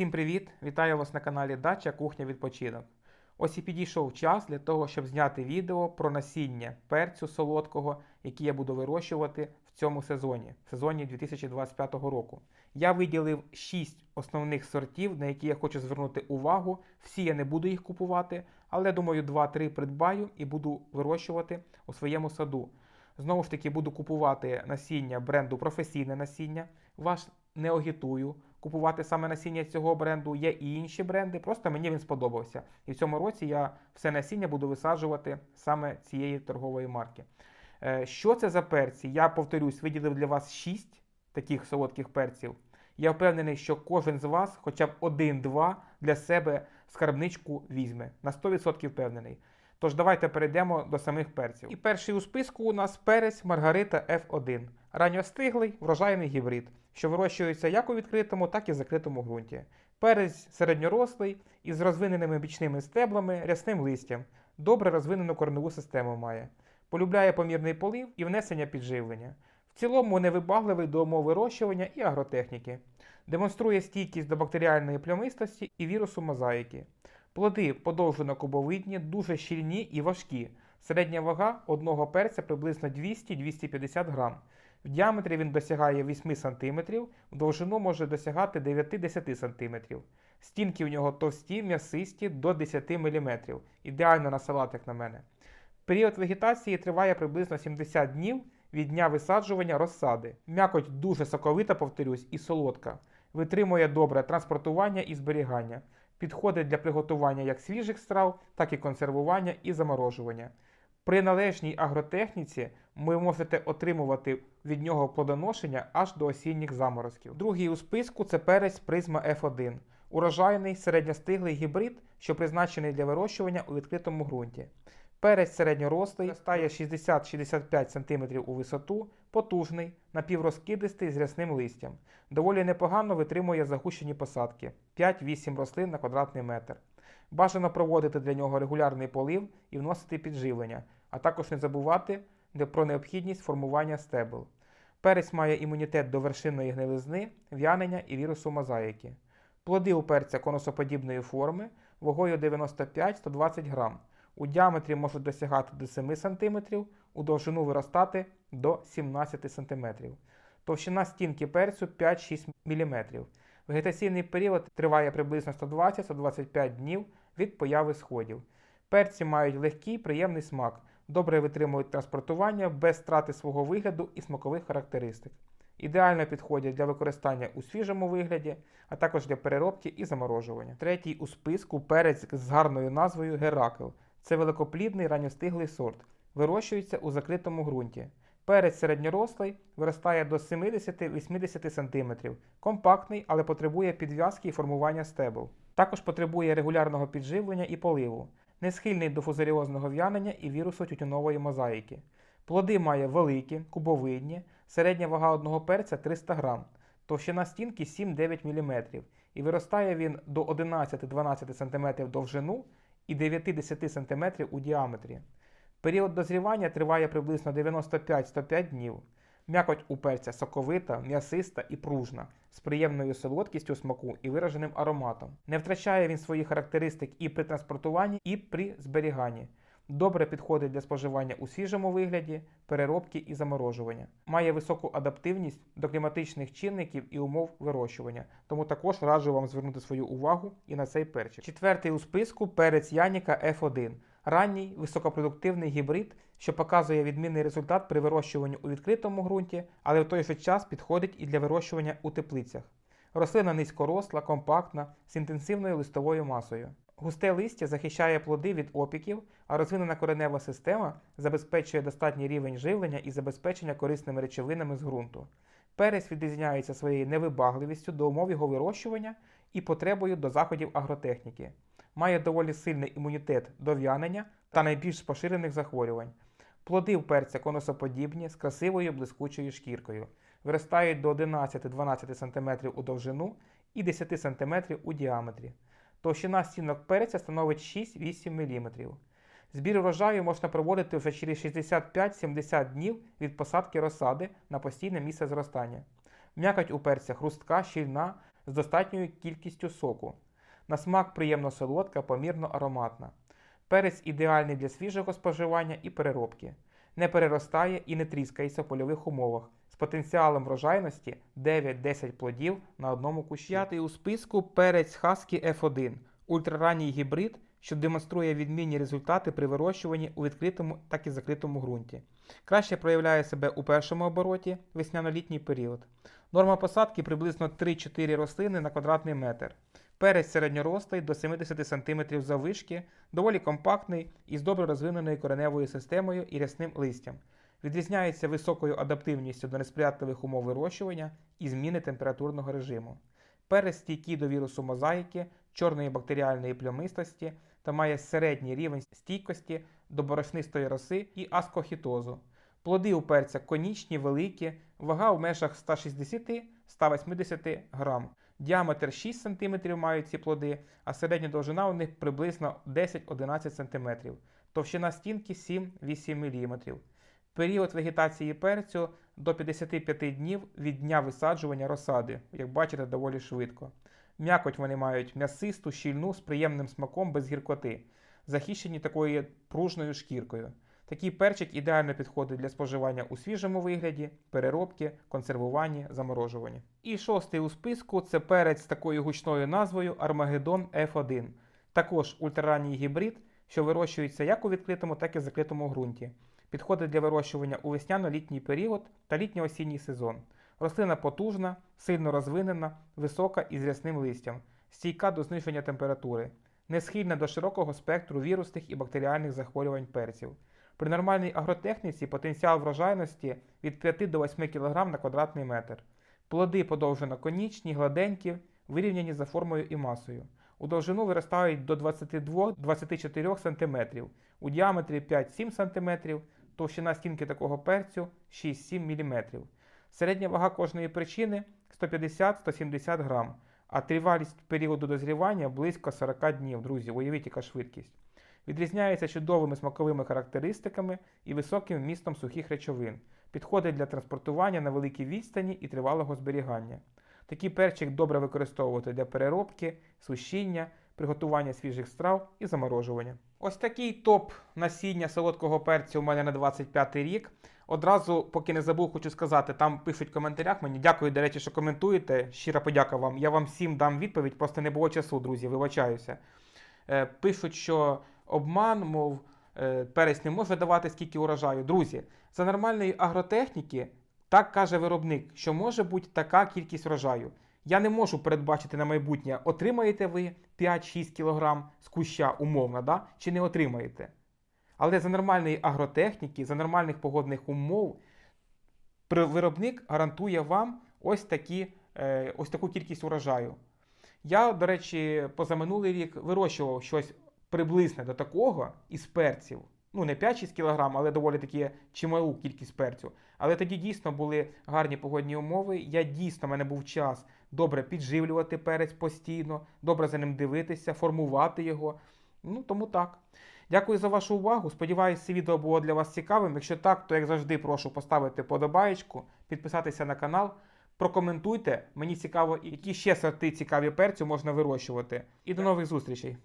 Всім привіт! Вітаю вас на каналі Дача Кухня Відпочинок. Ось і підійшов час для того, щоб зняти відео про насіння перцю солодкого, який я буду вирощувати в цьому сезоні, в сезоні 2025 року. Я виділив 6 основних сортів, на які я хочу звернути увагу. Всі я не буду їх купувати, але думаю, 2-3 придбаю і буду вирощувати у своєму саду. Знову ж таки, буду купувати насіння бренду професійне насіння. Вас не агітую купувати саме насіння цього бренду. Є і інші бренди, просто мені він сподобався. І в цьому році я все насіння буду висаджувати саме цієї торгової марки. Е, Що це за перці? Я повторюсь, виділив для вас 6 таких солодких перців. Я впевнений, що кожен з вас хоча б один-два для себе скарбничку візьме. На 100% впевнений. Тож давайте перейдемо до самих перців. І перший у списку у нас перець Маргарита F1. Ранньостиглий врожайний гібрид, що вирощується як у відкритому, так і закритому ґрунті. Перець середньорослий із розвиненими бічними стеблами, рясним листям. Добре розвинену корневу систему має. Полюбляє помірний полив і внесення підживлення. В цілому невибагливий до умов вирощування і агротехніки. Демонструє стійкість до бактеріальної плямистості і вірусу мозаїки. Плоди подовжено-кубовидні, дуже щільні і важкі. Середня вага одного перця приблизно 200-250 грам. В діаметрі він досягає 8 см, в довжину може досягати 9-10 см. Стінки в нього товсті, м'ясисті до 10 мм. Ідеально на салат, як на мене. Період вегетації триває приблизно 70 днів від дня висаджування розсади. М'якоть дуже соковита, повторюсь, і солодка. Витримує добре транспортування і зберігання. Підходить для приготування як свіжих страв, так і консервування і заморожування. При належній агротехніці ви можете отримувати від нього плодоношення аж до осінніх заморозків. Другий у списку це перець призма F1. Урожайний середньостиглий гібрид, що призначений для вирощування у відкритому ґрунті. Перець середньорослий стає 60-65 см у висоту, потужний, напіврозкидистий з рясним листям. Доволі непогано витримує загущені посадки 5-8 рослин на квадратний метр. Бажано проводити для нього регулярний полив і вносити підживлення, а також не забувати про необхідність формування стебел. Перець має імунітет до вершинної гнилизни, в'янення і вірусу мозаїки. Плоди у перця конусоподібної форми вагою 95-120 грам. У діаметрі можуть досягати до 7 см, у довжину виростати до 17 см. Товщина стінки перцю 5-6 мм. Вегетаційний період триває приблизно 120-125 днів від появи сходів. Перці мають легкий приємний смак, добре витримують транспортування без страти свого вигляду і смакових характеристик. Ідеально підходять для використання у свіжому вигляді, а також для переробки і заморожування. Третій у списку перець з гарною назвою Геракл. Це великоплідний ранньостиглий сорт. Вирощується у закритому ґрунті. Перець середньорослий виростає до 70-80 см, компактний, але потребує підв'язки і формування стебел. Також потребує регулярного підживлення і поливу, не схильний до фузаріозного в'янення і вірусу тютюнової мозаїки. Плоди має великі, кубовидні, середня вага одного перця 300 г, товщина стінки 7-9 мм, і виростає він до 11-12 см довжину і 9-10 см у діаметрі. Період дозрівання триває приблизно 95-105 днів. М'якоть у перця соковита, м'ясиста і пружна, з приємною солодкістю смаку і вираженим ароматом. Не втрачає він своїх характеристик і при транспортуванні, і при зберіганні. Добре підходить для споживання у свіжому вигляді, переробки і заморожування. Має високу адаптивність до кліматичних чинників і умов вирощування, тому також раджу вам звернути свою увагу і на цей перчик. Четвертий у списку перець Яніка F1. Ранній високопродуктивний гібрид, що показує відмінний результат при вирощуванні у відкритому ґрунті, але в той же час підходить і для вирощування у теплицях. Рослина низькоросла, компактна, з інтенсивною листовою масою. Густе листя захищає плоди від опіків, а розвинена коренева система забезпечує достатній рівень живлення і забезпечення корисними речовинами з ґрунту. Перець відрізняється своєю невибагливістю до умов його вирощування і потребою до заходів агротехніки. Має доволі сильний імунітет до в'янення та найбільш поширених захворювань. Плоди в перця конусоподібні з красивою блискучою шкіркою. Виростають до 11-12 см у довжину і 10 см у діаметрі. Товщина стінок перця становить 6-8 мм. Збір врожаю можна проводити вже через 65-70 днів від посадки розсади на постійне місце зростання. М'якоть у перця хрустка, щільна, з достатньою кількістю соку. На смак приємно солодка, помірно ароматна. Перець ідеальний для свіжого споживання і переробки. Не переростає і не тріскається в польових умовах з потенціалом врожайності 9-10 плодів на одному кущі. П'ятий у списку перець Husky F1 ультраранній гібрид, що демонструє відмінні результати при вирощуванні у відкритому так і закритому ґрунті. Краще проявляє себе у першому обороті весняно-літній період. Норма посадки приблизно 3-4 рослини на квадратний метр. Перець середньоростий до 70 см заввишки, доволі компактний і з добре розвиненою кореневою системою і рясним листям. Відрізняється високою адаптивністю до несприятливих умов вирощування і зміни температурного режиму. Перець стійкий до вірусу мозаїки, чорної бактеріальної плямистості та має середній рівень стійкості до борошнистої роси і аскохітозу. Плоди у перця конічні, великі, вага в межах 160-180 грам. Діаметр 6 см мають ці плоди, а середня довжина у них приблизно 10-11 см, товщина стінки 7-8 мм. Період вегетації перцю до 55 днів від дня висаджування розсади, як бачите, доволі швидко. М'якоть вони мають м'ясисту, щільну з приємним смаком без гіркоти, захищені такою пружною шкіркою. Такий перчик ідеально підходить для споживання у свіжому вигляді, переробки, консервуванні, заморожуванні. І шостий у списку це перець з такою гучною назвою Armageddon F1. Також ультраранній гібрид, що вирощується як у відкритому, так і в закритому ґрунті. Підходить для вирощування у весняно-літній період та літньо-осінній сезон. Рослина потужна, сильно розвинена, висока і з рясним листям, стійка до зниження температури, не схильна до широкого спектру вірусних і бактеріальних захворювань перців. При нормальній агротехніці потенціал врожайності від 5 до 8 кг на квадратний метр. Плоди подовжено конічні, гладенькі, вирівняні за формою і масою. У довжину виростають до 22-24 см, у діаметрі 5-7 см, товщина стінки такого перцю 6-7 мм. Середня вага кожної причини 150-170 грам, а тривалість періоду дозрівання близько 40 днів, друзі, уявіть, яка швидкість. Відрізняється чудовими смаковими характеристиками і високим вмістом сухих речовин. Підходить для транспортування на великій відстані і тривалого зберігання. Такий перчик добре використовувати для переробки, сушіння, приготування свіжих страв і заморожування. Ось такий топ насіння солодкого перцю у мене на 25 рік. Одразу, поки не забув, хочу сказати, там пишуть в коментарях мені. Дякую, до речі, що коментуєте. Щира подяка вам. Я вам всім дам відповідь, просто не було часу, друзі, вибачаюся. Е, пишуть, що обман, мов, е, перець не може давати скільки урожаю. Друзі, за нормальної агротехніки, так каже виробник, що може бути така кількість врожаю. Я не можу передбачити на майбутнє, отримаєте ви 5-6 кг з куща умовно, да? чи не отримаєте. Але за нормальної агротехніки, за нормальних погодних умов, виробник гарантує вам ось, такі, е, ось таку кількість урожаю. Я, до речі, позаминулий рік вирощував щось приблизне до такого із перців. Ну, не 5-6 кг, але доволі таки чималу кількість перцю. Але тоді дійсно були гарні погодні умови. Я дійсно, в мене був час добре підживлювати перець постійно, добре за ним дивитися, формувати його. Ну, тому так. Дякую за вашу увагу. Сподіваюся, це відео було для вас цікавим. Якщо так, то як завжди прошу поставити подобаєчку, підписатися на канал. Прокоментуйте, мені цікаво, які ще сорти цікаві перцю можна вирощувати. І до нових зустрічей!